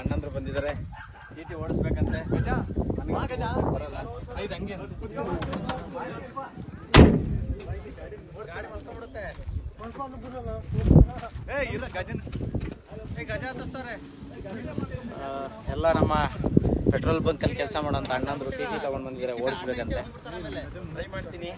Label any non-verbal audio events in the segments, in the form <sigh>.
ಅಣ್ಣಂದ್ರು ಬಂದಿದ್ದಾರೆ. T T ಓಡಿಸ್ಬೇಕಂತೆ ಬರಲ್ಲ. ಐದು ಹಂಗೆ ಏ ಇಲ್ಲ ಗಜನ್. ಏ ಗಜ ಹತ್ತಿಸ್ತಾರೆ ಎಲ್ಲ ನಮ್ಮ ಪೆಟ್ರೋಲ್ ಅಲ್ಲಿ ಕೆಲಸ ಮಾಡೋಂಥ ಅಣ್ಣಂದ್ರು ಟಿ ಟಿ ತಗೊಂಡು ಬಂದಿದ್ದಾರೆ ಓಡಿಸ್ಬೇಕಂತೆ. ಟ್ರೈ ಮಾಡ್ತೀನಿ.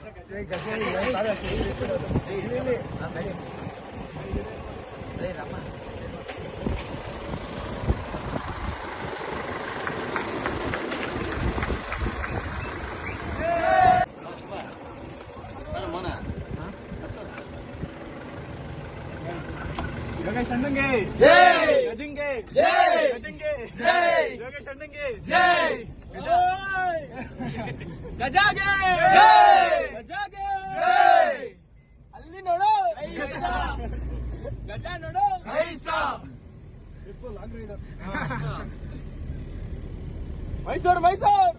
여기 찾는 게 제이 여진 게 제이 여진 게 제이 여기 찾는 게 제이 <laughs> 가자. 게. 제이 가자 게. 제이 알리 노로 가자. 가자 노로 가자 இப்போ லாங் ரைடர் மைசூர் மைசூர்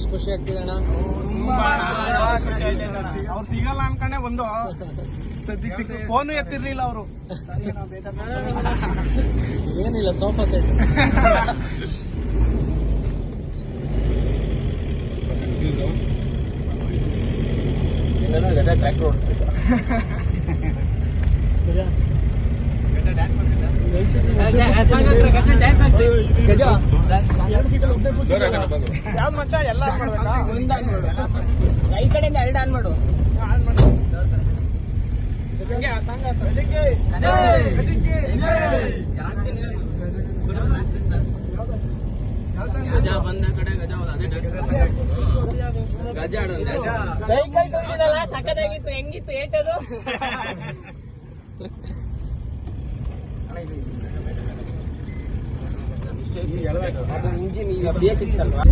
ಎಷ್ಟು ಖುಷಿ ಆಗ್ತಿದೆ ಅಣ್ಣ? ಅವ್ರು ಸಿಗಲ್ಲ ಅನ್ಕೊಂಡೆ ಒಂದು. ಸದ್ಯಕ್ಕೆ ಫೋನು ಎತ್ತಿರ್ಲಿಲ್ಲ ಅವರು. ಏನಿಲ್ಲ ಸೋಫಾ ಸೆಟ್. ಟ್ರ್ಯಾಕ್ಟರ್ ಓಡಿಸ್ಬೇಕು ಗಜ ಯಾವ್ದು ಮಚ್ಚ ಎಲ್ಲ ಈ ಕಡೆಯಿಂದ ಎರಡು ಆನ್ ಮಾಡು ಹಂಗೆ ಆ ಸಾಂಗ್ ಹಾಕು. ಗಜಂಗೆ ಗಜಂಗೆ ಸೈಕಲ್ ತೊಗೊಂಡಿದ್ದಲ್ಲ ಸಕ್ಕದಾಗಿತ್ತು ಹೆಂಗಿತ್ತು ಏಟದು ಅದು ಇಂಜಿನ್ ಈಗ ಬೇಸಿಕ್ಸ್ ಅಲ್ವಾ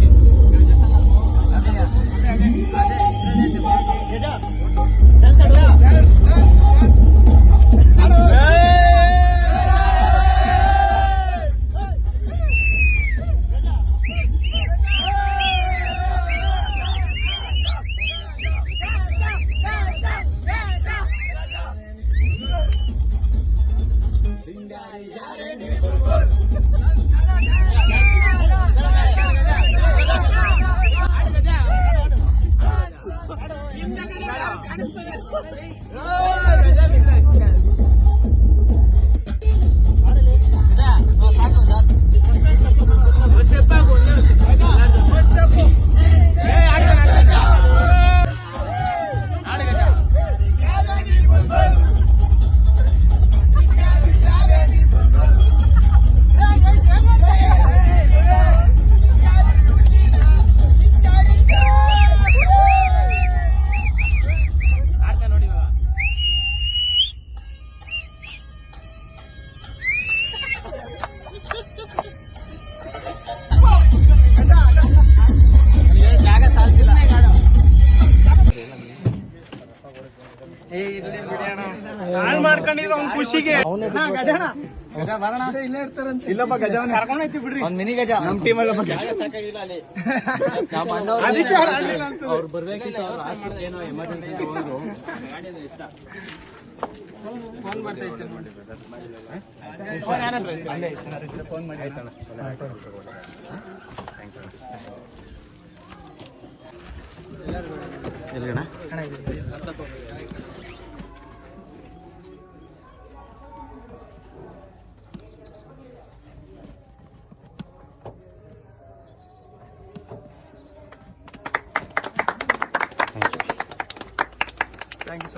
ಮಾಡ್ಕೊಂಡಿರೋ ಅವ್ನ ಖುಷಿಗೆ. ಇಲ್ಲೇ ಇರ್ತಾರಂತೆ ಇಲ್ಲಪ್ಪ ಗಜವನ್ನ ಐತಿ ಬಿಡ್ರಿ. ಒಂದ್ ಮಿನಿ ಗಜ. ನಮ್ ಟೀಮ್ ಗಜ. ಅದಕ್ಕೆ ಅವ್ರು ಬರ್ಬೇಕಿತ್ತು ಏನೋ ಎಮರ್ಜೆನ್ಸಿ ಫೋನ್ ನೋಡಿ ಫೋನ್ ಮಾಡಿ ಆಯ್ತಣ್ಣ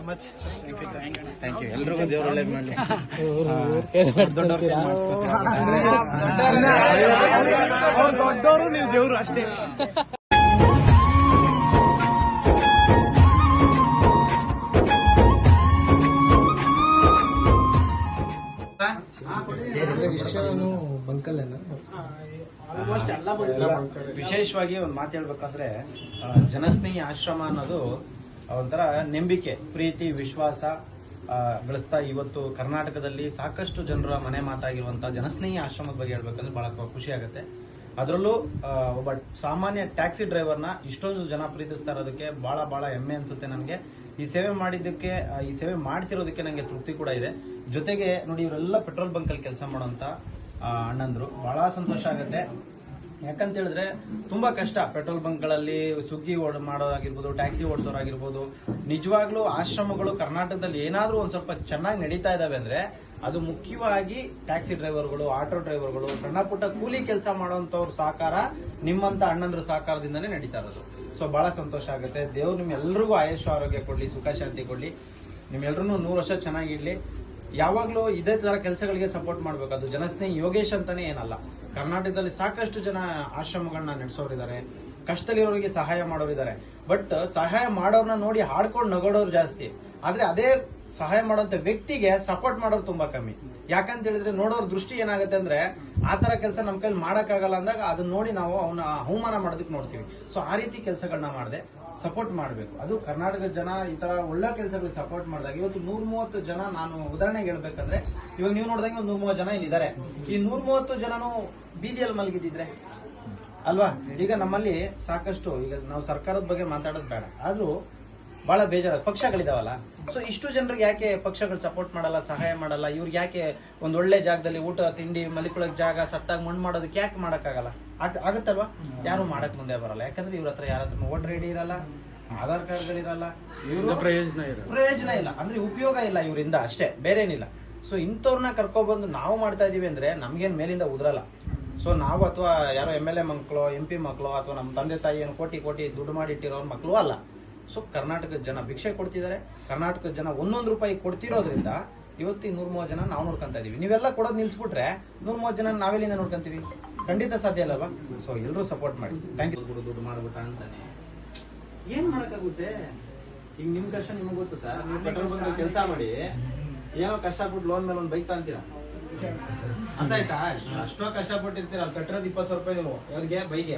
ಸೊ ಮಚ್ ಥ್ಯಾಂಕ್ ಯು ಎಲ್ರಿಗೂ ದೇವ್ರ ಒಳ್ಳೇದು ಮಾಡಲಿ. ದೊಡ್ಡವರು ನೀವು ದೇವ್ರು ಅಷ್ಟೇ. ವಿಷಯನು ಬಂಕಲ್ಲೇನ? ಆಲ್ಮೋಸ್ಟ್ ಎಲ್ಲ ವಿಶೇಷವಾಗಿ ಒಂದು ಮಾತು ಹೇಳ್ಬೇಕಂದ್ರೆ ಜನಸ್ನೇಹಿ ಆಶ್ರಮ ಅನ್ನೋದು ಒಂಥರ ನಂಬಿಕೆ, ಪ್ರೀತಿ, ವಿಶ್ವಾಸ ಗಳಿಸ್ತಾ ಇವತ್ತು ಕರ್ನಾಟಕದಲ್ಲಿ ಸಾಕಷ್ಟು ಜನರ ಮನೆ ಮಾತಾಗಿರುವಂತಹ ಜನಸ್ನೇಹಿ ಆಶ್ರಮದ ಬಗ್ಗೆ ಹೇಳ್ಬೇಕಂದ್ರೆ ಬಹಳ ಖುಷಿ ಆಗುತ್ತೆ. ಅದರಲ್ಲೂ ಒಬ್ಬ ಸಾಮಾನ್ಯ ಟ್ಯಾಕ್ಸಿ ಡ್ರೈವರ್ನ ಇಷ್ಟೊಂದು ಜನ ಪ್ರೀತಿಸ್ತಾ ಇರೋದಕ್ಕೆ ಬಹಳ ಬಹಳ ಹೆಮ್ಮೆ ಅನ್ಸುತ್ತೆ ನನಗೆ. ಈ ಸೇವೆ ಮಾಡಿದ್ದಕ್ಕೆ ಈ ಸೇವೆ ಮಾಡ್ತಿರೋದಕ್ಕೆ ನನಗೆ ತೃಪ್ತಿ ಕೂಡ ಇದೆ. ಜೊತೆಗೆ ನೋಡಿ, ಇವರೆಲ್ಲ ಪೆಟ್ರೋಲ್ ಬಂಕಲ್ಲಿ ಕೆಲಸ ಮಾಡುವಂತ ಅಣ್ಣಂದ್ರು. ಬಹಳ ಸಂತೋಷ ಆಗುತ್ತೆ. ಯಾಕಂತ ಹೇಳಿದ್ರೆ ತುಂಬಾ ಕಷ್ಟ. ಪೆಟ್ರೋಲ್ ಬಂಕ್ಗಳಲ್ಲಿ ಸುಗ್ಗಿ ಮಾಡೋದಾಗಿರ್ಬೋದು, ಟ್ಯಾಕ್ಸಿ ಓಡಿಸೋರಾಗಿರ್ಬೋದು. ನಿಜವಾಗ್ಲೂ ಆಶ್ರಮಗಳು ಕರ್ನಾಟಕದಲ್ಲಿ ಏನಾದ್ರೂ ಒಂದ್ ಸ್ವಲ್ಪ ಚೆನ್ನಾಗಿ ನಡೀತಾ ಇದಾವೆ ಅಂದ್ರೆ ಅದು ಮುಖ್ಯವಾಗಿ ಟ್ಯಾಕ್ಸಿ ಡ್ರೈವರ್ಗಳು, ಆಟೋ ಡ್ರೈವರ್ಗಳು, ಸಣ್ಣ ಪುಟ್ಟ ಕೂಲಿ ಕೆಲಸ ಮಾಡುವಂತವ್ರ ಸಹಕಾರ ನಿಮ್ಮಂತ ಅಣ್ಣಂದ್ರ ಸಹಕಾರದಿಂದನೇ ನಡೀತಾ ಇರೋದು. ಸೊ ಬಹಳ ಸಂತೋಷ ಆಗುತ್ತೆ. ದೇವ್ರು ನಿಮ್ಮೆಲ್ಲರಿಗೂ ಆಯುಷ್ ಆರೋಗ್ಯ ಕೊಡ್ಲಿ, ಸುಖ, ಶಾಂತಿ ಕೊಡ್ಲಿ. ನಿಮ್ಮೆಲ್ಲರೂ ನೂರು ವರ್ಷ ಚೆನ್ನಾಗಿಡ್ಲಿ ಯಾವಾಗ್ಲೂ ಇದೇ ತರ ಕೆಲಸಗಳಿಗೆ ಸಪೋರ್ಟ್ ಮಾಡ್ಬೇಕು. ಅದು ಜನಸ್ನೇಹಿ ಯೋಗೇಶ್ ಅಂತಾನೆ ಏನಲ್ಲ. ಕರ್ನಾಟಕದಲ್ಲಿ ಸಾಕಷ್ಟು ಜನ ಆಶ್ರಮಗಳನ್ನ ನಡೆಸೋರಿದ್ದಾರೆ. ಕಷ್ಟದಲ್ಲಿರೋರಿಗೆ ಸಹಾಯ ಮಾಡೋರಿದ್ದಾರೆ. ಬಟ್ ಸಹಾಯ ಮಾಡೋರ್ನ ನೋಡಿ ಹಾಡ್ಕೊಂಡು ನಗೋಡೋರು ಜಾಸ್ತಿ. ಆದ್ರೆ ಅದೇ ಸಹಾಯ ಮಾಡುವಂತ ವ್ಯಕ್ತಿಗೆ ಸಪೋರ್ಟ್ ಮಾಡೋರು ತುಂಬಾ ಕಮ್ಮಿ. ಯಾಕಂತ ಹೇಳಿದ್ರೆ ನೋಡೋರ್ ದೃಷ್ಟಿ ಏನಾಗುತ್ತೆ ಅಂದ್ರೆ ಆ ತರ ಕೆಲಸ ನಮ್ಮ ಕೈಲಿ ಮಾಡೋಕ್ಕಾಗಲ್ಲ ಅಂದಾಗ ಅದನ್ನ ನೋಡಿ ನಾವು ಅವನ ಅವಮಾನ ಮಾಡೋದಕ್ಕೆ ನೋಡ್ತೀವಿ. ಸೊ ಆ ರೀತಿ ಕೆಲಸಗಳನ್ನ ಮಾಡದೆ. ಸಪೋರ್ಟ್ ಮಾಡಬೇಕು. ಅದು ಕರ್ನಾಟಕದ ಜನ ಈ ತರ ಒಳ್ಳೆ ಕೆಲಸಗಳಿಗೆ ಸಪೋರ್ಟ್ ಮಾಡಿದಾಗ ಇವತ್ತು ನೂರ ಮೂವತ್ತು ಜನ ನಾನು ಉದಾಹರಣೆಗೆ ಹೇಳ್ಬೇಕಂದ್ರೆ, ಇವಾಗ ನೀವು ನೋಡಿದಂಗೆ ಒಂದು ನೂರ ಮೂವತ್ತು ಜನ ಇಲ್ಲಿದ್ದಾರೆ. ಈ ನೂರ ಮೂವತ್ತು ಜನನು ಬೀದಿಯಲ್ಲಿ ಮಲಗಿದ್ದಿದ್ರೆ? ಅಲ್ವಾ? ಈಗ ನಮ್ಮಲ್ಲಿ ಸಾಕಷ್ಟು, ಈಗ ನಾವು ಸರ್ಕಾರದ ಬಗ್ಗೆ ಮಾತಾಡೋದು ಬೇಡ. ಆದ್ರೂ ಬಹಳ ಬೇಜಾರ. ಪಕ್ಷಗಳಿದಾವಲ್ಲ. ಸೊ ಇಷ್ಟು ಜನರಿಗೆ ಯಾಕೆ ಪಕ್ಷಗಳು ಸಪೋರ್ಟ್ ಮಾಡಲ್ಲ ಸಹಾಯ ಮಾಡಲ್ಲ? ಇವ್ರಿಗೆ ಯಾಕೆ ಒಂದ್ ಒಳ್ಳೆ ಜಾಗದಲ್ಲಿ ಊಟ ತಿಂಡಿ ಮಲಿಕೊಳಕ್ ಜಾಗ ಸತ್ತಾಗ ಮಣ್ಣು ಮಾಡೋದಕ್ಕೆ ಯಾಕೆ ಮಾಡಕ್ಕಾಗಲ್ಲ? ಆಗಲ್ಲ ಆಗತ್ತಲ್ವಾ? ಯಾರು ಮಾಡಕ್ ಮುಂದೆ ಬರಲ್ಲ. ಯಾಕಂದ್ರೆ ಇವ್ರ ಹತ್ರ ಯಾರ ಹತ್ರ ವೋಟರ್ ರೆಡಿ ಇರಲ್ಲ ಆಧಾರ್ ಕಾರ್ಡ್ಗಳಿರಲ್ಲ ಇವ್ರ ಪ್ರಯೋಜನ ಇಲ್ಲ ಪ್ರಯೋಜನ ಇಲ್ಲ. ಅಂದ್ರೆ ಉಪಯೋಗ ಇಲ್ಲ ಇವರಿಂದ ಅಷ್ಟೇ ಬೇರೆ ಏನಿಲ್ಲ ಸೊ ಇಂಥವ್ರನ್ನ ಕರ್ಕೊಬಂದು ನಾವು ಮಾಡ್ತಾ ಇದೀವಿ ಅಂದ್ರೆ ನಮ್ಗೇನ್ ಮೇಲಿಂದ ಉದ್ರಲ್ಲ. ಸೊ ನಾವು ಅಥವಾ ಯಾರೋ ಎಂ ಎಲ್ ಎ ಮಕ್ಕಳು ಎಂ ಪಿ ಮಕ್ಕಳು ಅಥವಾ ನಮ್ಮ ತಂದೆ ತಾಯಿ ಏನು ಕೋಟಿ ಕೋಟಿ ದುಡ್ಡು ಮಾಡಿ ಇಟ್ಟಿರೋರ್ ಮಕ್ಕಳು ಅಲ್ಲ. ಸೊ ಕರ್ನಾಟಕದ ಜನ ಭಿಕ್ಷೆ ಕೊಡ್ತಿದ್ದಾರೆ. ಕರ್ನಾಟಕದ ಜನ ಒಂದೊಂದು ರೂಪಾಯಿ ಕೊಡ್ತಿರೋದ್ರಿಂದ ಇವತ್ತು ಈ ನೂರ್ ಮೂವತ್ತು ಜನ ನಾವು ನೋಡ್ಕೊಂತ ಇದೀವಿ. ನೀವೆಲ್ಲ ಕೊಡೋದು ನಿಲ್ಸ್ಬಿಟ್ರೆ ನೂರ್ ಮೂವತ್ತು ಜನ ನಾವೆಲ್ಲಿಂದ ನೋಡ್ಕೊಂತೀವಿ? ಖಂಡಿತ ಸಾಧ್ಯ ಅಲ್ಲವಾ ಸೊ ಎಲ್ಲರೂ ಸಪೋರ್ಟ್ ಮಾಡಿ. ಥ್ಯಾಂಕ್ ಯು ದುಡ್ಡು ಮಾಡ್ಬಿಟ್ಟ ಅಂತಾನೆ. ಏನ್ ಮಾಡಕ್ಕಾಗುತ್ತೆ? ಈಗ ನಿಮ್ ಕಷ್ಟ ನಿಮ್ಗೆ ಗೊತ್ತು ಸರ್. ನೀವು ಪೆಟ್ರೋಲ್ ಬಂಕ್ ಕೆಲಸ ಮಾಡಿ ಏನೋ ಕಷ್ಟಪಟ್ಟು ಲೋನ್ ಮೇಲೆ ಒಂದು ಬೈಕ್ ತಗೊಂತೀರಾ ಅಂತ ಆಯ್ತಾ? ಅಷ್ಟೋ ಕಷ್ಟಪಟ್ಟಿರ್ತೀರ ಅಲ್ಲಿ ಕಟ್ಟಿರೋದು ಇಪ್ಪತ್ತು ಸಾವಿರ ರೂಪಾಯಿ ನೀವು ಯಾವ್ದಿಗೆ? ಬೈಗೆ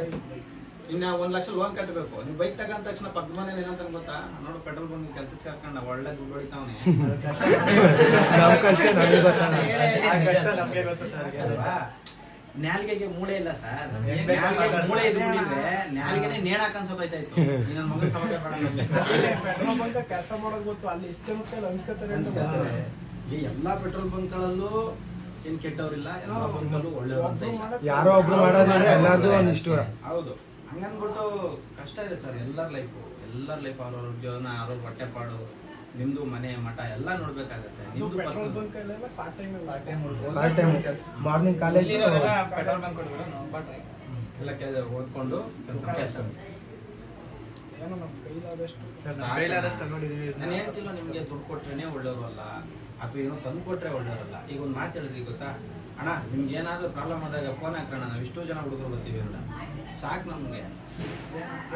ಇನ್ನ ಒಂದ್ ಲಕ್ಷ ಲೋನ್ ಕಟ್ಟಬೇಕು ನೀವು ಬೈಕ್ ತಗೊಂಡ ತಕ್ಷಣ ಪಕ್ಕದ ಮನೇಲಿ ಏನಂತ ಗೊತ್ತಾ? ನೋಡು ಪೆಟ್ರೋಲ್ ಬಂದ್ ಕೆಲ್ಸಕ್ಕೆ ಸೇರ್ಕೊಂಡ ಒಳ್ಳೆ ದುಡ್ಡು ಹೊಡಿತಾವನೆ? ನಾಲ್ಗೆಗೆ ಮೂಳೆ ಇಲ್ಲ ಸರ್. ಮೂಳೆ ಇದ್ಬಿಟ್ಟಿದ್ರೆ ನಾಲ್ಗೆನೆ ನೇಣಾಕ್ ನೇಣ ಇತ್ತು ನನ್ನ ಮಗನ ಬಂಕ್ ಕೆಲಸ ಮಾಡೋದು ಗೊತ್ತು. ಅಲ್ಲಿ ಎಷ್ಟು ಅನ್ಸ್ಕೊತಾರೆ ಅಂತ ಗೊತ್ತು. ಈ ಎಲ್ಲಾ ಪೆಟ್ರೋಲ್ ಬಂಕ್ಗಳಲ್ಲೂ ಏನ್ ಕೆಟ್ಟವ್ರಿಲ್ಲ. ಎಲ್ಲಾ ಬಂಕ್ಗಳು ಒಳ್ಳೆಯವರು ಯಾರೋ ಒಬ್ರು ಮಾಡೋದ್ರೆ ಎಲ್ಲಾರ್ದು ಒಂದಿಷ್ಟು ಹೌದು. ಹಂಗನ್ಬಿಟ್ಟು ಕಷ್ಟ ಇದೆ ಸರ್ ಎಲ್ಲರ ಲೈಫು ಎಲ್ಲರ ಲೈಫ್ ಅವ್ರವ್ರ ಜೀವನ ಅವ್ರವ್ರ ಹೊಟ್ಟೆ ಪಾಡು ನಿಮ್ದು ಮನೆ ಮಠ ಎಲ್ಲ ನೋಡ್ಬೇಕಾಗತ್ತೆ. ನಿಮ್ದು ಟೈಮ್ ಟೈಮ್ ಮಾರ್ನಿಂಗ್ ಕಾಲೇಜ್ ಎಲ್ಲ ಕೆಲಸ ಓದ್ಕೊಂಡು ಕೆಲಸ ಕೈಲಾದಷ್ಟು. ನೋಡಿದೀವಿ ನಾನು ಹೇಳ್ತಿಲ್ಲ ನಿಮ್ಗೆ ದುಡ್ಡು ಕೊಟ್ರೇನೆ ಒಳ್ಳೆಯವರು ಅಲ್ಲ? ಅಥವಾ ಏನೋ ತಂದು ಕೊಟ್ರೆ ಒಳ್ಳೆಯವರಲ್ಲ ಈಗ ಒಂದು ಮಾತು ಹೇಳಿದ್ರಿ ಗೊತ್ತಾ? ಅಣ್ಣ ನಿಮ್ಗೆ ಏನಾದರೂ ಪ್ರಾಬ್ಲಮ್ ಆದಾಗ ಫೋನ್ ಹಾಕೋಣ ನಾವು ಇಷ್ಟೋ ಜನ ಹುಡುಗರು ಬರ್ತೀವಿ ಅಂತ. ಸಾಕು ನಮ್ಗೆ.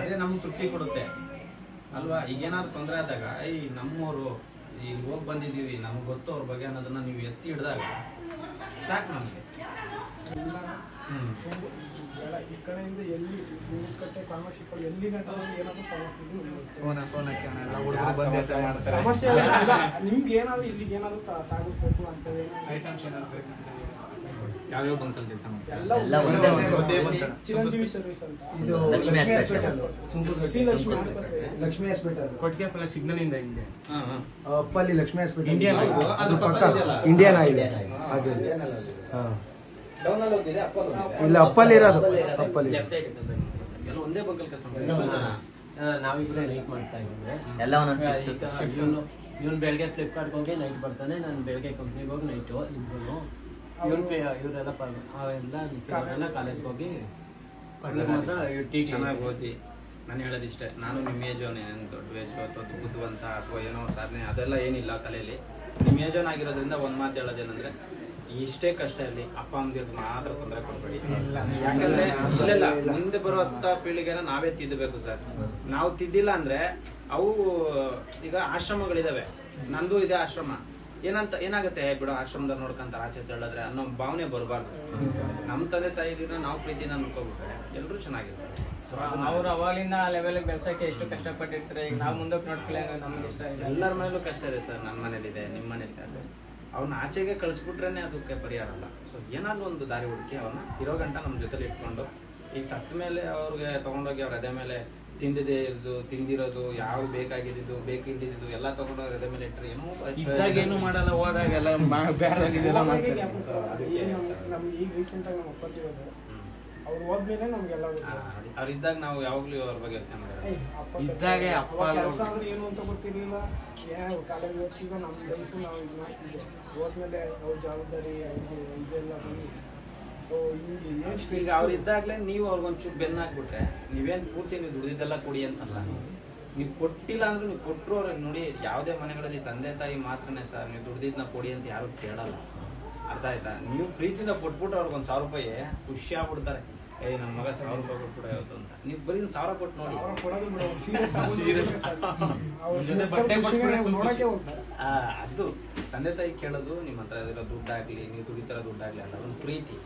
ಅದೇ ನಮ್ಗೆ ತೃಪ್ತಿ ಕೊಡುತ್ತೆ. ಅಲ್ವಾ? ಈಗ ಏನಾದ್ರು ತೊಂದರೆ ಆದಾಗ ಐ ನಮ್ಮವರು ಈಗ ಹೋಗಿ ಬಂದಿದ್ದೀವಿ ನಮ್ಗೆ ಗೊತ್ತು ಅವ್ರ ಬಗ್ಗೆ ಅನ್ನೋದನ್ನ ನೀವು ಎತ್ತಿ ಹಿಡಿದಾಗ ಸಾಕು ನಮಗೆ. ಈ ಕಡೆಯಿಂದ ಎಲ್ಲಿ ಕಟ್ಟೆ ಎಲ್ಲಿ ಗಂಟ ಏನಾದ್ರು ಸಮಸ್ಯೆ ಫೋನ್ ಫೋನ್ ಹಾಕಿ ಅಣ್ಣ, ಎಲ್ಲ ಹುಡುಗರು ಬಂದು ಎಸೆ ಮಾಡ್ತಾರೆ. ಸಮಸ್ಯೆ ಅಲ್ಲ, ನಿಮ್ಗೆ ಏನಾದ್ರು ಇಲ್ಲಿಗೆ ಏನಾದ್ರು ಸಾಗಿಸ್ಬೇಕು ಅಂತ ಏನಾದ್ರು ಐಟಮ್ಸ್ ಏನಾದ್ರು ಯಾವ್ಯಾವ ಬಂಕಲ್ಲಿ ಕೆಲಸ ಎಲ್ಲ ಎಲ್ಲ ಒಂದೇ ಒಂದೇ ಒಂದೇ ಚಿರಂಜೀವಿ ಸರ್ವಿಸ್ ಅಂತ. ಇದು ಲಕ್ಷ್ಮೀ ಲಕ್ಷ್ಮೀ ಹಾಸ್ಪಿಟಲ್. ಹಾಸ್ಪಿಟಲ್. ಲಕ್ಷ್ಮಿ ಆಸ್ಪತ್ರೆ ಲಕ್ಷ್ಮೀ ಹಾಸ್ಪಿಟಲ್. ಸಿಗ್ನಲ್ ಇಂದ ಹಿಂದೆ. ಹಾ ಹಾ. ಅಪ್ಪಲ್ಲಿ ಲಕ್ಷ್ಮೀ ಹಾಸ್ಪಿಟಲ್. Indian ಅದು ಅದು ಪಕ್ಕ ಪಕ್ಕದಲ್ಲಿದೆಯಲ್ಲ? Indian oil. ಅದು ಹಾ. ಅಪ್ಪ ಇಲ್ಲ ಅಪ್ಪಲ್ಲಿ ಇರೋದು. ಅಪ್ಪಲ್ಲಿ ಲೆಫ್ಟ್ ಸೈಡ್ ಎಲ್ಲ ಒಂದೇ ಬಂಕಲ್ಲಿ ಕೆಲಸ ಎಲ್ಲ ಮಾಡ್ತಾರೆ ನಾವಿಬ್ರೆ ನೈಟ್ ಮಾಡ್ತಾ ಇದ್ದೀವಿ ಎಲ್ಲ ಒಂದೊಂದು ಇವನು ಬೆಳಗ್ಗೆ ಫ್ಲಿಪ್ಕಾರ್ಟ್ಗೆ ಹೋಗಿ ನೈಟ್ ಬರ್ತಾನೆ. ನಾನು ಬೆಳಗ್ಗೆ ಕಂಪ್ನಿಗೆ ಹೋಗಿ ನೈಟು ಇಬ್ರು ಇವನ್ ಇವರೆಲ್ಲ ಅವೆಲ್ಲ ಅವರೆಲ್ಲ ಕಾಲೇಜ್ಗೆ ಹೋಗಿ ಇವ್ರು ಚೆನ್ನಾಗಿ ಓದಿ. ನಾನು ಹೇಳೋದಿಷ್ಟೇ ನಾನು ನಿಮ್ಮ ಏಜೋನೆ ದೊಡ್ಡ ಏಜು ಅಥವಾ ಬುದ್ಧಿವಂತ ಅಥವಾ ಏನೋ ಸಾಧನೆ ಅದೆಲ್ಲ ಏನಿಲ್ಲ ತಲೆಯಲ್ಲಿ ನಿಮ್ಮ ಏಜೋನ್ ಆಗಿರೋದ್ರಿಂದ ಒಂದು ಮಾತು ಹೇಳೋದೇನಂದ್ರೆ ಇಷ್ಟೇ ಕಷ್ಟ ಇರಲಿ ಅಪ್ಪ ಅಮ್ಮದಿರ್ಗೆ ಮಾತ್ರ ತೊಂದರೆ ಕೊಡಬೇಡಿ. ಯಾಕಂದ್ರೆ ಇಲ್ಲೆಲ್ಲ ಮುಂದೆ ಬರುವಂತ ಪೀಳಿಗೆನ ನಾವೇ ತಿದ್ದಬೇಕು ಸರ್. ನಾವು ತಿದ್ದಿಲ್ಲ ಅಂದ್ರೆ ಅವು ಈಗ ಆಶ್ರಮಗಳಿದಾವೆ. ನಂದು ಇದೆ ಆಶ್ರಮ. ಏನಂತ ಏನಾಗುತ್ತೆ ಬಿಡ ಆಶ್ರಮದಲ್ಲಿ ನೋಡ್ಕೊಂತಾರೆ ಆಚೆ ತಳ್ಳದ್ರೆ ಅನ್ನೋ ಭಾವನೆ ಬರಬಾರ್ದು. ನಮ್ಮ ತಂದೆ ತಾಯಿದಿನ ನಾವು ಪ್ರೀತಿನ ಅನ್ಕೋಬಿಟ್ರೆ ಎಲ್ಲರೂ ಚೆನ್ನಾಗಿರ್ತಾರೆ. ಸೊ ಅವ್ರು ಅವಾಗಿಂದ ಆ ಲೆವೆಲ್ ಬೆಳ್ಸಕ್ಕೆ ಎಷ್ಟು ಕಷ್ಟಪಟ್ಟಿರ್ತಾರೆ ಈಗ ನಾವು ಮುಂದಕ್ಕೆ ನೋಡ್ಕೊಳ್ಳಿ ನಮ್ಗೆ ಇಷ್ಟ ಇದೆ ಎಲ್ಲರ ಮೇಲೂ ಕಷ್ಟ ಇದೆ ಸರ್ ನನ್ನ ಮನೇಲಿದೆ ನಿಮ್ಮ ಮನೇಲಿ ಇದೆ ಅವ್ನ ಆಚೆಗೆ ಕಳಿಸ್ಬಿಟ್ರೇನೆ ಅದಕ್ಕೆ ಪರಿಹಾರ ಅಲ್ಲ. ಸೊ ಏನಾದ್ರು ಒಂದು ದಾರಿ ಹುಡುಕಿ ಅವನ್ನ ಇರೋ ಗಂಟ ನಮ್ಮ ಜೊತೆಲಿ ಇಟ್ಕೊಂಡು ಈಗ ಸತ್ತ ಮೇಲೆ ಅವ್ರಿಗೆ ತಗೊಂಡೋಗಿ ಅವ್ರ ಅದೇ ಮೇಲೆ ತಿಂದಿದೆ ಇರೋದು ತಿಂದಿರೋದು ಯಾವ ಬೇಕಾಗಿದ್ದು ಬೇಕಿದ್ದಿದ್ದು ಎಲ್ಲ ತಗೊಂಡು ಅವ್ರ ಮೇಲೆ ಇಟ್ಟರೆ ಏನೋ ಇದ್ದಾಗ ಏನು ಮಾಡಲ್ಲ ಹೋದಾಗೆಲ್ಲ ಎಲ್ಲ ಮಾಡ್ತಾರೆ. ನಮ್ಗೆ ಈಗ ರೀಸೆಂಟಾಗಿ ನಮ್ಮ ಅಪ್ಪತ್ತಿರೋದು. ಅವ್ರು ಹೋದ್ಮೇಲೆ ನಮ್ಗೆಲ್ಲ ಅವರು ಅವ್ರಿದ್ದಾಗ ನಾವು ಯಾವಾಗ್ಲೂ ಅವ್ರ ಬಗ್ಗೆ ಯೋಚನೆ ಮಾಡ್ತೀವಿ ಇದ್ದಾಗ ಅಪ್ಪ ಇದ್ದಾಗೆ ಕೆಲಸ ಅಂದ್ರೆ ಏನು ಅಂತ ಗೊತ್ತಿರಲಿಲ್ಲ. ಯಾವ ಕಾಲೇಜ್ ಓದ್ತಿದ್ದ ನಮ್ಮ ಲೈಫು ನಾವು ಇದು ಮಾಡ್ತಿದ್ದೆ ಹೋದ್ಮೇಲೆ ಅವ್ರ ಜವಾಬ್ದಾರಿ ಇದೆಲ್ಲ ಬಂದು ಸೊ ಹಿಂಗೆ ಇದ್ದಾಗ್ಲೇ ಈಗ ಅವ್ರಿದ್ದಾಗ್ಲೇ ನೀವು ಅವ್ರಿಗೊಂಚೂರು ಬೆನ್ನ ಹಾಕ್ಬಿಟ್ರೆ ನೀವೇನ್ ಪೂರ್ತಿ ನೀವು ದುಡಿದಿದ್ದೆಲ್ಲ ಕೊಡಿ ಅಂತಲ್ಲ. ನೀವು ಕೊಟ್ಟಿಲ್ಲ ಅಂದ್ರೆ ನೀವು ಕೊಟ್ಟರು ಅವ್ರಿಗೆ ನೋಡಿ ಯಾವುದೇ ಮನೆಗಳಲ್ಲಿ ತಂದೆ ತಾಯಿ ಮಾತ್ರನೇ ಸರ್ ನೀವು ದುಡ್ದಿದ್ನ ಕೊಡಿ ಅಂತ ಯಾರು ಕೇಳಲ್ಲ. ಅರ್ಥ ಆಯ್ತಾ? ನೀವು ಪ್ರೀತಿಯಿಂದ ಕೊಟ್ಬಿಟ್ಟು ಅವ್ರಿಗೊಂದು ಸಾವಿರ ರೂಪಾಯಿ ಖುಷಿ ಆಗ್ಬಿಡ್ತಾರೆ. ಏ ನನ್ನ ಮಗ ಸಾವಿರ ರೂಪಾಯಿ ಕೊಟ್ಬಿಡ ಯಾವತ್ತು ಅಂತ. ನೀವು ಬರೀ ಒಂದ್ ಸಾವಿರ ಕೊಟ್ಟು ನೋಡಿ. ಅವ್ರ ಅವ್ರು ಅದು ತಂದೆ ತಾಯಿ ಕೇಳೋದು ನಿಮ್ಮ ಹತ್ರ ದುಡ್ಡಾಗ್ಲಿ ನೀವು ದುಡಿತರ ದುಡ್ಡಾಗ್ಲಿ ಅಲ್ಲ ಒಂದು ಪ್ರೀತಿ.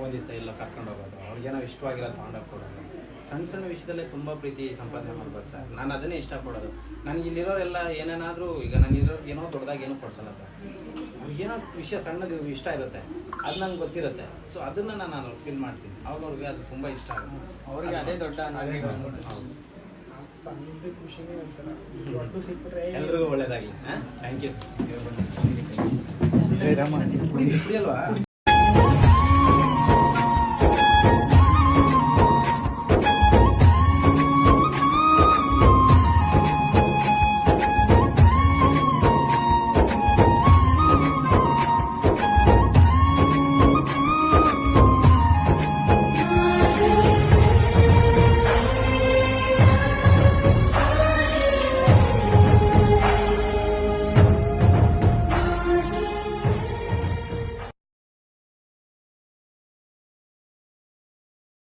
ಒಂದ್ ದಿವಸ ಎಲ್ಲ ಕರ್ಕೊಂಡು ಹೋಗೋದು. ಅವ್ರಿಗೇನೋ ಇಷ್ಟವಾಗಿರೋ ತೊಗೊಂಡೋಗಿ ಕೊಡೋದು. ಸಣ್ಣ ಸಣ್ಣ ವಿಷಯದಲ್ಲೇ ತುಂಬ ಪ್ರೀತಿ ಸಂಪಾದನೆ ಮಾಡ್ಬೋದು ಸರ್. ನಾನು ಅದನ್ನೇ ಇಷ್ಟಪಡೋದು. ನನಗೆ ಇಲ್ಲಿರೋರೆಲ್ಲ ಏನೇನಾದರೂ ಈಗ ನಾನು ಇರೋ ಏನೋ ದೊಡ್ಡದಾಗಿ ಏನೂ ಕೊಡ್ಸಲ್ಲ ಸರ್. ಅವ್ರಿಗೇನೋ ವಿಷಯ ಸಣ್ಣದು ಇಷ್ಟ ಇರುತ್ತೆ. ಅದು ನನಗೆ ಗೊತ್ತಿರುತ್ತೆ. ಸೊ ಅದನ್ನು ನಾನು ಫೀಲ್ ಮಾಡ್ತೀನಿ. ಅವ್ರವ್ರಿಗೆ ಅದು ತುಂಬ ಇಷ್ಟ ಆಗುತ್ತೆ. ಅವ್ರಿಗೆ ಅದೇ ದೊಡ್ಡ ಎಲ್ರಿಗೂ ಒಳ್ಳೇದಾಗಲಿ. ಥ್ಯಾಂಕ್ ಯು ಅಲ್ವಾ